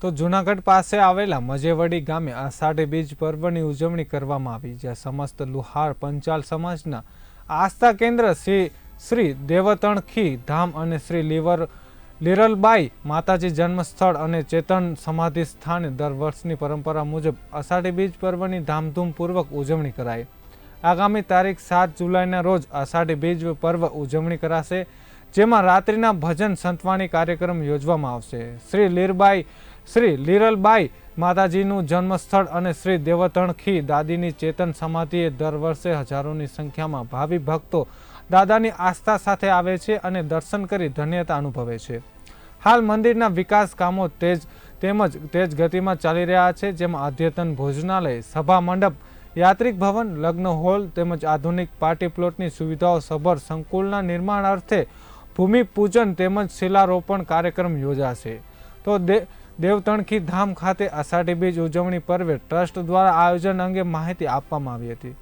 તો જૂનાગઢ પાસે આવેલા મજેવડી ગામે આષાઢી બીજ પર્વની ઉજવણી કરવામાં આવી, જ્યાં સમસ્ત લુહાર પંચાલ સમાજના આસ્થા કેન્દ્ર શ્રી શ્રી દેવતણખી ધામ અને શ્રી લીવર, લીરલબાઈ માતાજી જન્મસ્થળ અને ચેતન સમાધિ સ્થાને દર વર્ષની પરંપરા મુજબ આષાઢી બીજ પર્વની ધામધૂમપૂર્વક ઉજવણી કરાઈ. આગામી તારીખ સાત જુલાઈના રોજ આષાઢી બીજ પર્વ ઉજવણી કરાશે, જેમાં રાત્રિના ભજન સંતવાણી કાર્યક્રમ યોજવામાં આવશે. શ્રી લીરબાઈ શ્રી લીરલબાઈ માતાજીનું જન્મસ્થળ અને શ્રી દેવતણખી દાદીની ચેતન સમાધિએ દર વર્ષે હજારોની સંખ્યામાં ભાવિ ભક્તો દાદાની આસ્થા સાથે આવે છે અને દર્શન કરી ધન્યતા અનુભવે છે. હાલ મંદિરના વિકાસ કામો તેજ તેમજ તેજ ગતિમાં ચાલી રહ્યા છે, જેમાં અદ્યતન ભોજનાલય, સભા મંડપ, યાત્રિક ભવન, લગ્ન હોલ તેમજ આધુનિક પાર્ટી પ્લોટની સુવિધાઓ સભર સંકુલના નિર્માણ અર્થે ભૂમિપૂજન તેમજ શિલારોપણ કાર્યક્રમ યોજાશે. તો દે દેવતણખી ધામ ખાતે આષાઢી બીજ ઉજવણી પર્વે ટ્રસ્ટ દ્વારા આયોજન અંગે માહિતી આપવામાં આવી હતી.